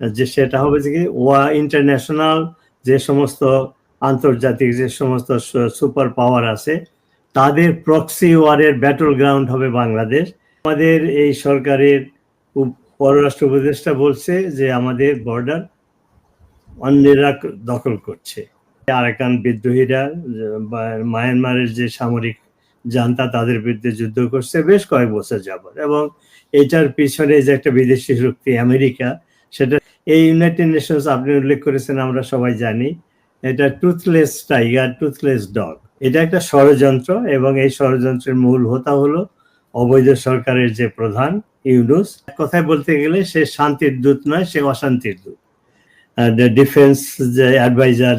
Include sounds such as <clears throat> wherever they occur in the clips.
যে সেটা হবে যে কি, ওয়া ইন্টারন্যাশনাল যে সমস্ত আন্তর্জাতিক যে সমস্ত সুপার পাওয়ার আছে, তাদের প্রক্সি ওয়ারের ব্যাটল গ্রাউন্ড হবে বাংলাদেশ। আমাদের এই সরকারের পররাষ্ট্র উপদেষ্টা বলছে যে আমাদের বর্ডার অন্যেরা দখল করছে। আরাকান বিদ্রোহীরা মায়ানমারের যে সামরিক জান্তা, তাদের বিরুদ্ধে যুদ্ধ করছে বেশ কয়েক বছর যাবত এবং এটার পিছনে যে একটা বিদেশি শক্তি আমেরিকা, সেটা এই ইউনাইটেড নেশনস আপনি উল্লেখ করেছেন, আমরা সবাই জানি। এটা টুথলেস টাইগার টুথলেস ডগ এটা একটা ষড়যন্ত্র এবং এই ষড়যন্ত্রের মূল হোতা হলো অবৈধ সরকারের যে প্রধান, ইউনুস। কথায় বলতে গেলে সে শান্তির দূত নয়, সে অশান্তির দূত। ডিফেন্স যে অ্যাডভাইজার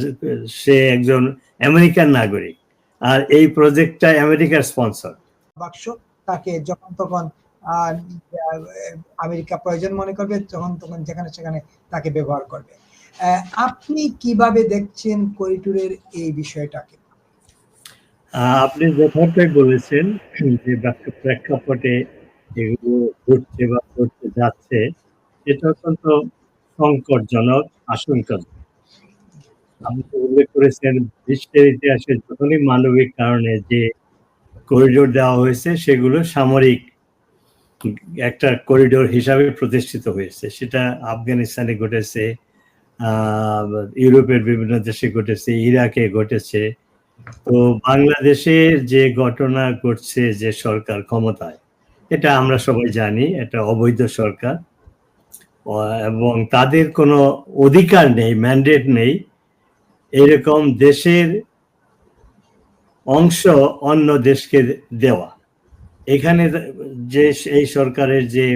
সে একজন আমেরিকান নাগরিক। আর এই প্রজেক্টটা আমেরিকার স্পন্সর বাক্স তাকে যখন তখন আমেরিকা প্রয়োজন মনে করবে যখন তখন যেখানে সেখানে তাকে ব্যবহার করবে। আপনি কীভাবে দেখছেন করিডোরের এই বিষয়টাকে? আপনি যথার্থই বলেছেন, যে প্রেক্ষাপটে এগুলো ঘটছে বা ঘটতে যাচ্ছে, এটা অত্যন্ত সংকটজনক, আশঙ্কাজনক। আপনি উল্লেখ করেছেন বিশ্বের ইতিহাসে যখনই মানবিক কারণে যে করিডোর দেওয়া হয়েছে, সেগুলো সামরিক একটা করিডোর হিসাবে প্রতিষ্ঠিত হয়েছে। সেটা আফগানিস্তানে ঘটেছে ইউরোপের বিভিন্ন দেশে ঘটেছে, ইরাকে ঘটেছে। তো বাংলাদেশে যে ঘটনা ঘটছে যে সরকার ক্ষমতায়, এটা আমরা সবাই জানি, এটা অবৈধ সরকার। এবং তাদের কোনো অধিকার নেই ম্যান্ডেট নেই। এরকম দেশের অংশ অন্য দেশকে দেওয়া। এখানে যে এই সরকারের যে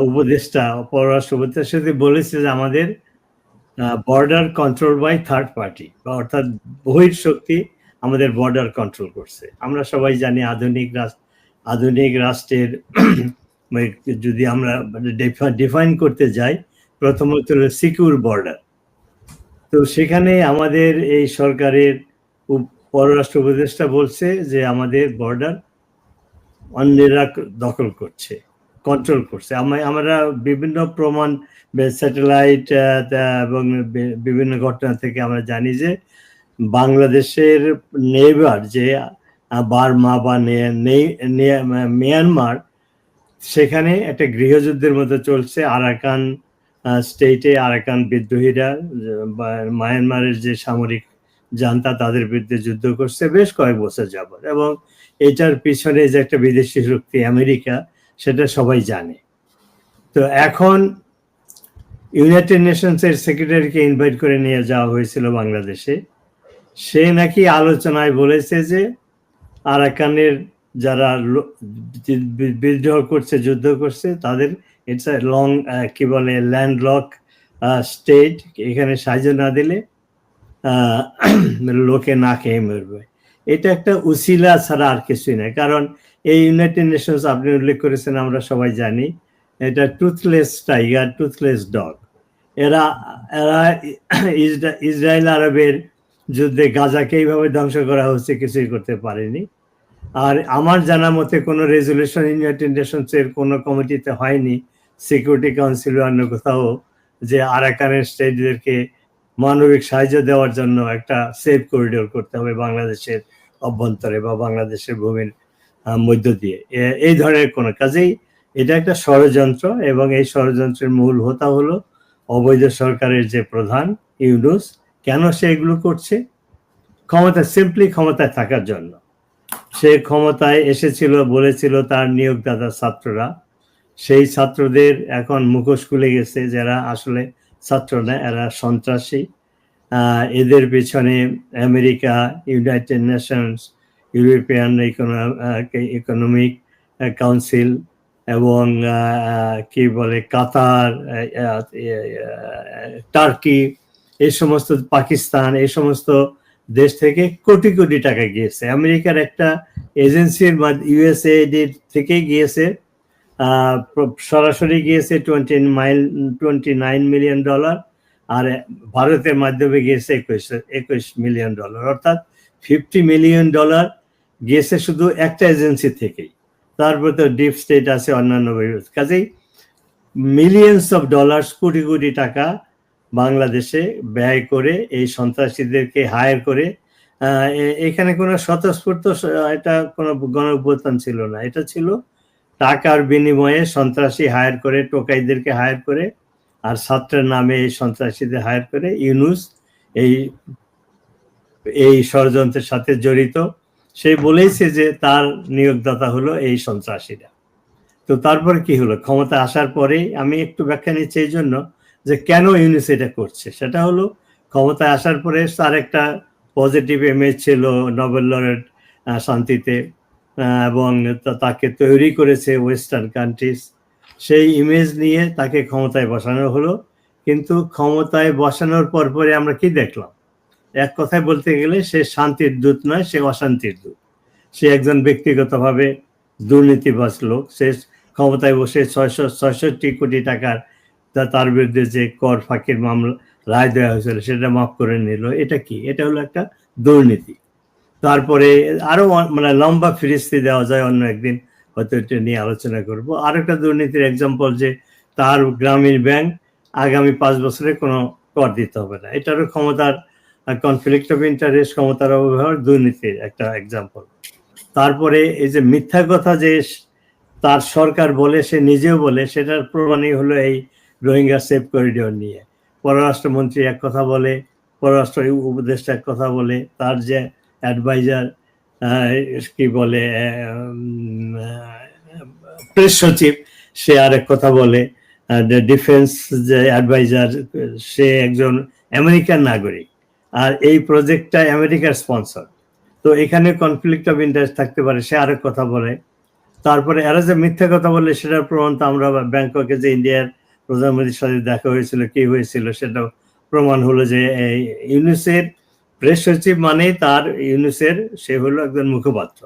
উপদেষ্টা, পররাষ্ট্র উপদেষ্টা সেটি বলেছে যে আমাদের border control by third party অর্থাৎ বহির শক্তি আমাদের বর্ডার কন্ট্রোল করছে। আমরা সবাই জানি আধুনিক রাষ্ট্র আধুনিক রাষ্ট্রের, <clears throat> যদি আমরা ডিফাইন করতে যাই, প্রথমত হলো সিকিউর বর্ডার তো সেখানে আমাদের এই সরকারের পররাষ্ট্র উপদেষ্টা বলছে যে আমাদের বর্ডার অন্যেরা দখল করছে কন্ট্রোল করছে। আমরা আমরা বিভিন্ন প্রমাণ স্যাটেলাইট এবং বিভিন্ন ঘটনা থেকে আমরা জানি যে বাংলাদেশের নেইবার যে বার্মা বা মিয়ানমার, সেখানে একটা গৃহযুদ্ধের মতো চলছে। আরাকান স্টেটে আরাকান বিদ্রোহীরা মায়ানমারের যে সামরিক জান্তা তাদের বিরুদ্ধে যুদ্ধ করছে বেশ কয়েক বছর যাবত এবং এটার পিছনে যে একটা বিদেশি শক্তি আমেরিকা, সেটা সবাই জানে। তো এখন ইউনাইটেড নেশনস এর সেক্রেটারিকে ইনভাইট করে নিয়ে যাওয়া হয়েছিল বাংলাদেশে। সে নাকি আলোচনায় বলেছে যে আরাকানের যারা বিদ্রোহ করছে, যুদ্ধ করছে, তাদের ইটস লং কি বলে ল্যান্ডলক স্টেট এখানে সাহায্য না দিলে <clears throat> লোকে না খেয়ে মরবে। এটা একটা উসিলা ছাড়া আর কিছুই নয় কারণ এই ইউনাইটেড নেশনস আপনি উল্লেখ করেছেন, আমরা সবাই জানি, এটা টুথলেস টাইগার টুথলেস ডগ এরা এরা ইসরায়েল আরবের যুদ্ধে গাজাকে এইভাবে ধ্বংস করা হচ্ছে কিছুই করতে পারেনি। আর আমার জানা মতে কোনো রেজলিউশন ইউনাইটেড নেশনস এর কোনো কমিটিতে হয়নি। সিকিউরিটি কাউন্সিল অন্য কোথাও যে আরাকানের স্টেটদেরকে মানবিক সাহায্য দেওয়ার জন্য একটা সেফ করিডোর করতে হবে বাংলাদেশের অভ্যন্তরে বা বাংলাদেশের ভূমির মধ্য দিয়ে। এই ধরনের কোনো কাজেই এটা একটা ষড়যন্ত্র এবং এই ষড়যন্ত্রের মূল হোতা হলো অবৈধ সরকারের যে প্রধান ইউনুস, কেন সে এগুলো করছে? ক্ষমতা সিম্পলি ক্ষমতায় থাকার জন্য। সে ক্ষমতায় এসেছিল, বলেছিল তার নিয়োগদাতা ছাত্ররা। সেই ছাত্রদের এখন মুখোশ খুলে গেছে যারা আসলে ছাত্র না, এরা সন্ত্রাসী। এদের পিছনে America, United Nations, European economic council এবং কি বলে, কাতার টার্কি, এই সমস্ত পাকিস্তান, এই সমস্ত দেশ থেকে কোটি কোটি টাকা গিয়েছে। আমেরিকার একটা এজেন্সির ইউএসএডি থেকে গিয়েছে। সরাসরি গিয়েছে twenty mile twenty nine million dollar আর ভারতের মাধ্যমে গিয়েছে একুশ একুশ মিলিয়ন ডলার অর্থাৎ ফিফটি মিলিয়ন ডলার গিয়েছে শুধু একটা এজেন্সি থেকেই। তারপর তো ডিপ স্টেট আছে, অন্যান্য কাজেই millions of dollars crore crore টাকা বাংলাদেশে ব্যয় করে এই সন্ত্রাসীদেরকে হায়ার করে এখানে কোনো স্বতঃস্ফূর্ত এটা কোনো গণ ছিল না। এটা ছিল টাকার বিনিময়ে সন্ত্রাসী হায়ার করে, টোকাইদেরকে হায়ার করে, আর ছাত্রের নামে এই সন্ত্রাসীদের হায়ার করে ইউনুস এই এই ষড়যন্ত্রের সাথে জড়িত। সে বলেইছে যে তার নিয়োগদাতা হলো এই সন্ত্রাসীরা। তো তারপরে কি হলো? ক্ষমতা আসার পরেই আমি একটু ব্যাখ্যা নিচ্ছি এই জন্য যে কেন ইউনিস এটা করছে? সেটা হলো ক্ষমতায় আসার পরে তার একটা পজিটিভ ইমেজ ছিল নোবেল লরেট শান্তিতে। এবং তাকে তৈরি করেছে ওয়েস্টার্ন কান্ট্রিজ সেই ইমেজ নিয়ে তাকে ক্ষমতায় বসানো হলো। কিন্তু ক্ষমতায় বসানোর পর পরে আমরা কি দেখলাম? এক কথায় বলতে গেলে সে শান্তির দূত নয়, সে অশান্তির দূত। সে একজন ব্যক্তিগতভাবে দুর্নীতিবাজ লোক। সে ক্ষমতায় বসে ছয়শো ছয়ষট্টি কোটি টাকার তার বিরুদ্ধে যে কর ফাঁকির মামলা, রায় দেওয়া হয়েছিল, সেটা মাফ করে নিল। এটা কি? এটা হলো একটা দুর্নীতি। তারপরে আরও মানে লম্বা ফিরিস্তি দেওয়া যায় অন্য একদিন, হয়তো এটা নিয়ে আলোচনা করব। আর একটা দুর্নীতির এক্সাম্পল যে তার গ্রামীণ ব্যাংক আগামী পাঁচ বছরে কোনো কর দিতে হবে না। এটারও ক্ষমতার কনফ্লিক্ট অফ ইন্টারেস্ট ক্ষমতার অব্যবহার দুর্নীতির একটা এক্সাম্পল তারপরে এই যে মিথ্যা কথা যে তার সরকার বলে, সে নিজেও বলে, সেটার প্রমাণই হলো এই রোহিঙ্গা সেফ করিডোর নিয়ে। পররাষ্ট্রমন্ত্রী এক কথা বলে, পররাষ্ট্র উপদেষ্টা এক কথা বলে, তার যে অ্যাডভাইজার কি বলে প্রেস সচিব, সে আরেক কথা বলে ডিফেন্স যে অ্যাডভাইজার সে একজন আমেরিকান নাগরিক। আর এই প্রজেক্টটা আমেরিকার স্পন্সর তো এখানে কনফ্লিক্ট অফ ইন্টারেস্ট থাকতে পারে, সে আরেক কথা বলে। তারপরে এরা যে মিথ্যা কথা বলে, সেটার প্রমাণ তো আমরা ব্যাংককে যে ইন্ডিয়ার প্রধানমন্ত্রীর সাথে দেখা হয়েছিল, কি হয়েছিল সেটা প্রমাণ হলো যে এই ইউনিসের প্রেস সচিব মানে তার ইউনিসের, সে হলো একজন মুখপাত্র।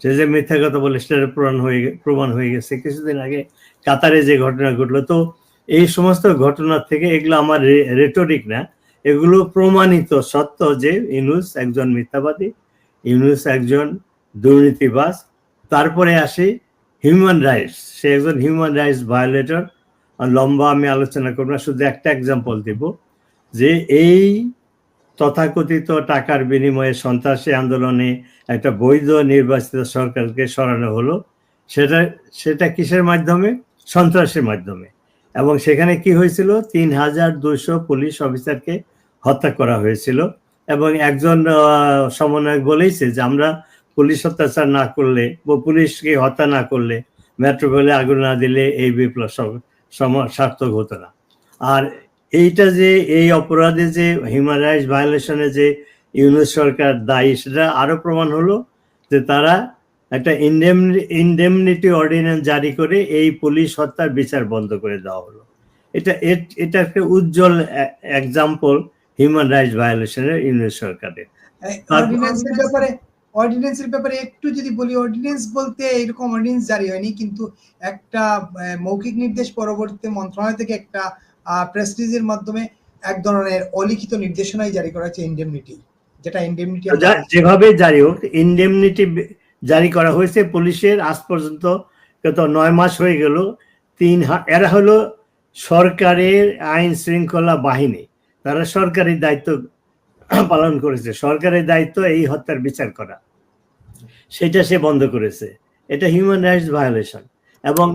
সে যে মিথ্যা কথা বলে সেটার প্রমাণ হয়ে প্রমাণ হয়ে গেছে। কিছুদিন আগে কাতারে যে ঘটনা ঘটলো, তো এই সমস্ত ঘটনা থেকে এগুলো আমার রেটরিক না, এগুলো প্রমাণিত সত্য যে ইউনুস একজন মিথ্যাবাদী, ইউনুস একজন দুর্নীতিবাস তারপরে আসে হিউম্যান রাইটস সে একজন হিউম্যান রাইটস ভায়োলেটর লম্বা আমি আলোচনা করব না, শুধু একটা এক্সাম্পল দিব যে এই তথাকথিত টাকার বিনিময়ে সন্ত্রাসী আন্দোলনে একটা বৈধ নির্বাচিত সরকারকে সরানো হলো। সেটা সেটা কিসের মাধ্যমে? সন্ত্রাসের মাধ্যমে। এবং সেখানে কি হয়েছিল? তিন হাজার দুশো পুলিশ অফিসারকে হত্যা করা হয়েছিল। এবং একজন সমন্বয়ক বলেইছে যে আমরা পুলিশ অত্যাচার না করলে বা পুলিশকে হত্যা না করলে মেট্রো রেলে আগুন না দিলে এই বিপ্লব সার্থক হতো না। আর এইটা যে এই অপরাধে যে হিউম্যান রাইটস ভায়োলেশনে যে ইউনুস সরকার দায়ী সেটা আরও প্রমাণ হলো যে তারা একটা ইন্ডেমনিটি অর্ডিন্যান্স জারি করে এই পুলিশ হত্যার বিচার বন্ধ করে দেওয়া হলো। এটা এটা একটা উজ্জ্বল এক্সাম্পল হিউম্যান রাইটস ভায়োলেশনের ইউনুস সরকারের। ব্যাপারে অর্ডিন্যান্সের ব্যাপারে একটু যদি বলি অর্ডিন্যান্স বলতে এরকম অর্ডিন্যান্স জারি হয়নি কিন্তু একটা মৌখিক নির্দেশ পরবর্তী মন্ত্রণালয় থেকে একটা প্রেস্টিজের মাধ্যমে এক ধরনের অলিখিত নির্দেশনাই জারি করা হয়েছে ইন্ডেমনিটি যেটা ইন্ডেমনিটি যেভাবে জারি হোক ইন্ডেমনিটি জারি করা হয়েছে পুলিশের। আজ পর্যন্ত কত নয় মাস হয়ে গেল। তিন এরা হলো সরকারের আইন শৃঙ্খলা বাহিনী। তারা সরকারি দায়িত্ব <clears throat> পালন করেছে। সরকারের দায়িত্ব এই হত্যার বিচার করা। সেটা সে বন্ধ করেছে। এটা হিউম্যান রাইটস ভায়োলেশন এবং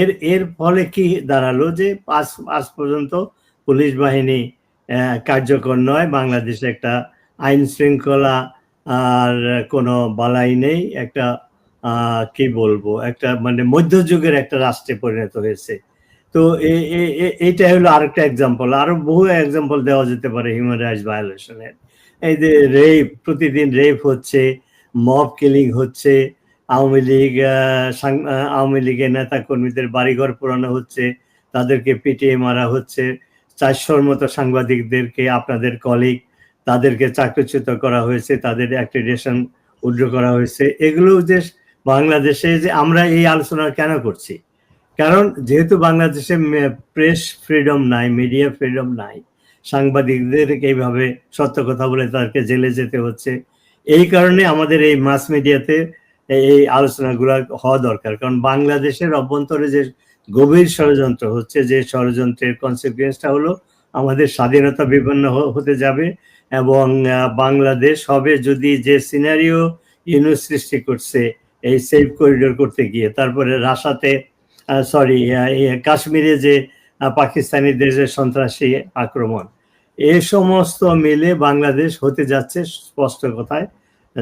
এর এর ফলে কি দাঁড়াল যে আজ আজ পর্যন্ত পুলিশ বাহিনী কার্যকর নয়। বাংলাদেশে একটা আইন শৃঙ্খলা আর কোনো বালাই নেই। একটা কি বলব? একটা মানে মধ্যযুগের একটা রাষ্ট্রে পরিণত হয়েছে। তো এইটা হলো আরেকটা এক্সাম্পল আরও বহু এক্সাম্পল দেওয়া যেতে পারে হিউম্যান রাইটস ভায়োলেশনের এই যে রেপ প্রতিদিন রেপ হচ্ছে মব কিলিং হচ্ছে আওয়ামী লীগ আওয়ামী লীগের নেতা কর্মীদের বাড়িঘর পোড়ানো হচ্ছে, তাদেরকে পিটিয়ে মারা হচ্ছে। চারশোর মতো সাংবাদিকদেরকে আপনাদের কলিগ তাদেরকে চাকরিচ্যুত করা হয়েছে, তাদের অ্যাক্রিডেশন উড্র করা হয়েছে। এগুলো যে বাংলাদেশে যে আমরা এই আলোচনা কেন করছি? কারণ যেহেতু বাংলাদেশে প্রেস ফ্রিডম নাই মিডিয়া ফ্রিডম নাই সাংবাদিকদেরকে এইভাবে সত্য কথা বলে তাদেরকে জেলে যেতে হচ্ছে। এই কারণে আমাদের এই মাস মিডিয়াতে এই আলোচনাগুলো হওয়া দরকার। কারণ বাংলাদেশের অভ্যন্তরে যে গভীর ষড়যন্ত্র হচ্ছে, যে ষড়যন্ত্রের কনসিকুয়েন্সটা হলো আমাদের স্বাধীনতা বিপন্ন হতে যাবে এবং বাংলাদেশ হবে যদি যে সিনারিও ইউনুস সৃষ্টি করছে, এই সেফ করিডোর করতে গিয়ে, তারপরে রাশাতে সরি কাশ্মীরে যে পাকিস্তানিদের যে সন্ত্রাসী আক্রমণ, এ সমস্ত মিলে বাংলাদেশ হতে যাচ্ছে স্পষ্ট কথায়।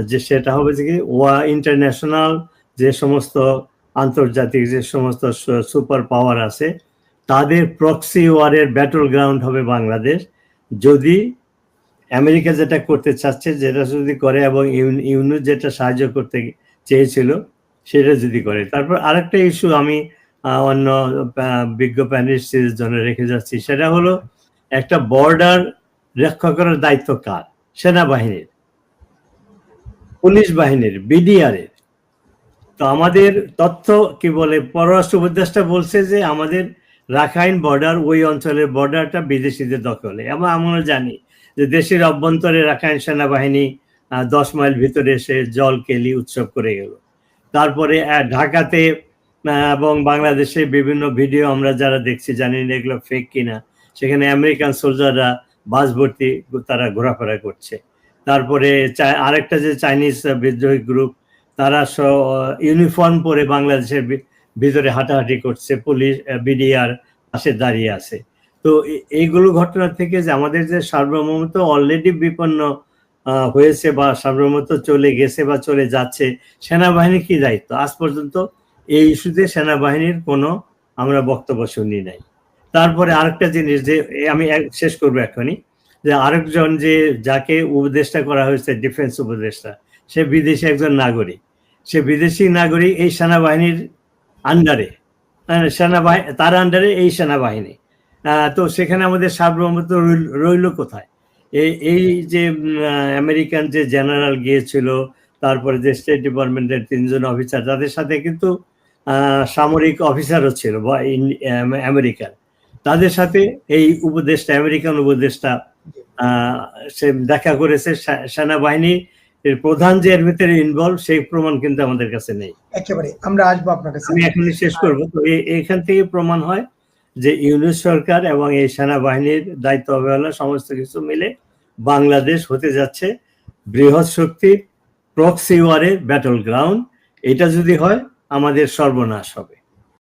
যে সেটা হবে যে কি, ওয়া ইন্টারন্যাশনাল যে সমস্ত আন্তর্জাতিক যে সমস্ত সুপার পাওয়ার আছে, তাদের প্রক্সি ওয়ারের ব্যাটল গ্রাউন্ড হবে বাংলাদেশ। যদি আমেরিকা যেটা করতে চাচ্ছে, যেটা যদি করে এবং ইউন- যেটা সাহায্য করতে চেয়েছিল, সেটা যদি করে। তারপর আরেকটা ইস্যু আমি অন্য বিজ্ঞ প্যানেলিস্টের জন্য রেখে যাচ্ছি। সেটা হলো একটা বর্ডার রক্ষা করার দায়িত্ব কার? সেনাবাহিনীর। পুলিশ বাহিনীর বিডিআর এর তো আমাদের তথ্য কি বলে, পররাষ্ট্র উপদেষ্টা বলছে যে আমাদের রাখাইন বর্ডার, ওই অঞ্চলের বর্ডারটা বিদেশিদের দখলে। এবং আমরা জানি যে দেশের অভ্যন্তরে রাখাইন সেনাবাহিনী দশ মাইল ভিতরে এসে জল, কেলি উৎসব করে গেল। তারপরে ঢাকাতে এবং বাংলাদেশে বিভিন্ন ভিডিও আমরা যারা দেখছি জানি না এগুলো ফেক কিনা। সেখানে আমেরিকান সোলজাররা বাস ভর্তি তারা ঘোরাফেরা করছে। তারপরে আরেকটা যে চাইনিজ বিদ্রোহী গ্রুপ তারা ইউনিফর্ম পরে বাংলাদেশের ভিতরে হাঁটাহাঁটি করছে পুলিশ বিডিআর পাশে দাঁড়িয়ে আছে। তো এইগুলো ঘটনা থেকে যে আমাদের যে সার্বভৌমত্ব অলরেডি বিপন্ন হয়েছে বা সার্বভৌমত্ব চলে গেছে বা চলে যাচ্ছে সেনাবাহিনীর কি দায়িত্ব? আজ পর্যন্ত এই ইস্যুতে সেনাবাহিনীর কোনো আমরা বক্তব্য শুনি নাই। তারপরে আরেকটা জিনিস যে আমি শেষ করব এখনই যে আরেকজন যে যাকে উপদেষ্টা করা হয়েছে ডিফেন্স উপদেষ্টা, সে বিদেশি একজন নাগরিক। সে বিদেশি নাগরিক এই সেনাবাহিনীর আন্ডারে সেনাবাহিনী তার আন্ডারে এই সেনাবাহিনী। তো সেখানে আমাদের সার্বভৌমত্ব রইল- কোথায়? এই এই যে আমেরিকান যে জেনারেল গিয়েছিল, তারপরে যে স্টেট ডিপার্টমেন্টের তিনজন অফিসার তাদের সাথে কিন্তু সামরিক অফিসারও ছিল বা আমেরিকান। তাদের সাথে এই উপদেষ্টা, আমেরিকান উপদেষ্টা সে দেখা করেছে সেনাবাহিনী এর প্রধান যে এর ভিতরে ইনভলভ সেই প্রমাণ কিন্তু আমাদের কাছে নেই। একেবারে আমরা আসব আপনার কাছে। আমি এখনই শেষ করব। তো এখান থেকে প্রমাণ হয় যে ইউনিট সরকার এবং এই সেনাবাহিনীর দায়িত্ব অবহেলা সমস্ত কিছু মিলে বাংলাদেশ হতে যাচ্ছে বৃহৎ শক্তির প্রক্সি ওয়ারের ব্যাটল গ্রাউন্ড এটা যদি হয় আমাদের সর্বনাশ হবে।